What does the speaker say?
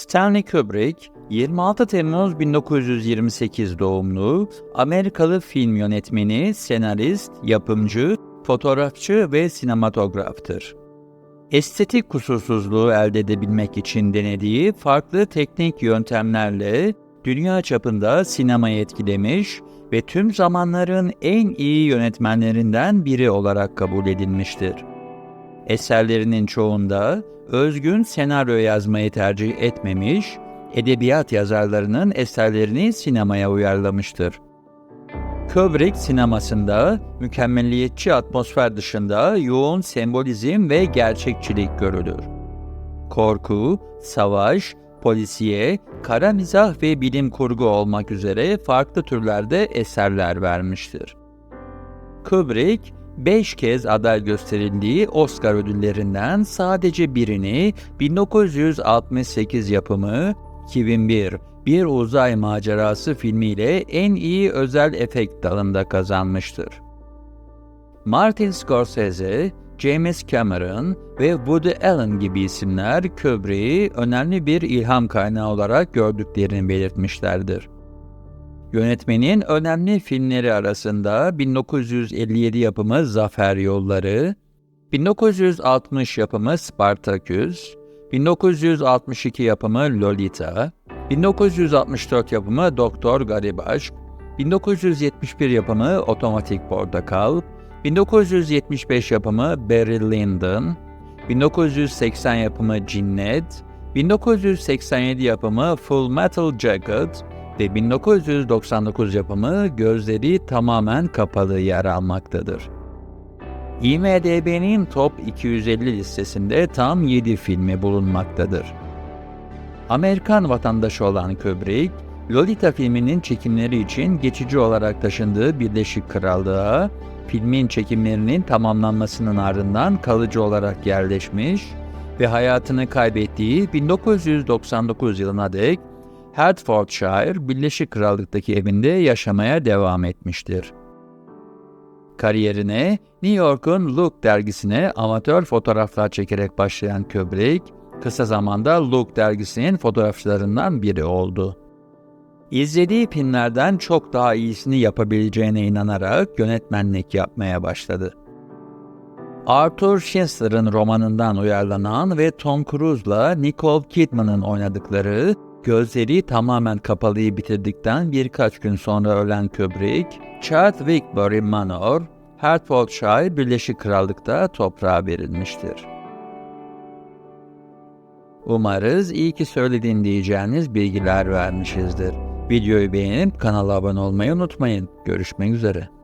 Stanley Kubrick, 26 Temmuz 1928 doğumlu Amerikalı film yönetmeni, senarist, yapımcı, fotoğrafçı ve sinematograftır. Estetik kusursuzluğu elde edebilmek için denediği farklı teknik yöntemlerle dünya çapında sinemayı etkilemiş ve tüm zamanların en iyi yönetmenlerinden biri olarak kabul edilmiştir. Eserlerinin çoğunda özgün senaryo yazmayı tercih etmemiş, edebiyat yazarlarının eserlerini sinemaya uyarlamıştır. Kubrick sinemasında mükemmelliyetçi atmosfer dışında yoğun sembolizm ve gerçekçilik görülür. Korku, savaş, polisiye, kara mizah ve bilim kurgu olmak üzere farklı türlerde eserler vermiştir. Kubrick, 5 kez aday gösterildiği Oscar ödüllerinden sadece birini 1968 yapımı 2001 Bir Uzay Macerası filmiyle en iyi özel efekt dalında kazanmıştır. Martin Scorsese, James Cameron ve Woody Allen gibi isimler Kubrick'i önemli bir ilham kaynağı olarak gördüklerini belirtmişlerdir. Yönetmenin önemli filmleri arasında 1957 yapımı Zafer Yolları, 1960 yapımı Spartaküs, 1962 yapımı Lolita, 1964 yapımı Doktor Garibaş, 1971 yapımı Otomatik Portakal, 1975 yapımı Barry Lyndon, 1980 yapımı Cinnet, 1987 yapımı Full Metal Jacket ve 1999 yapımı Gözleri Tamamen Kapalı yer almaktadır. IMDB'nin Top 250 listesinde tam 7 filmi bulunmaktadır. Amerikan vatandaşı olan Kubrick, Lolita filminin çekimleri için geçici olarak taşındığı Birleşik Krallığa, filmin çekimlerinin tamamlanmasının ardından kalıcı olarak yerleşmiş ve hayatını kaybettiği 1999 yılına dek Hertfordshire, Birleşik Krallık'taki evinde yaşamaya devam etmiştir. Kariyerine New York'un Look dergisine amatör fotoğraflar çekerek başlayan Kubrick, kısa zamanda Look dergisinin fotoğrafçılarından biri oldu. İzlediği filmlerden çok daha iyisini yapabileceğine inanarak yönetmenlik yapmaya başladı. Arthur Schnitzler'ın romanından uyarlanan ve Tom Cruise'la Nicole Kidman'ın oynadıkları Gözleri tamamen kapalıyı bitirdikten birkaç gün sonra ölen Kubrick, Chadwickbury Manor, Hertfordshire, Birleşik Krallık'ta toprağa verilmiştir. Umarız iyi ki söylediğin diyeceğiniz bilgiler vermişizdir. Videoyu beğenip kanala abone olmayı unutmayın. Görüşmek üzere.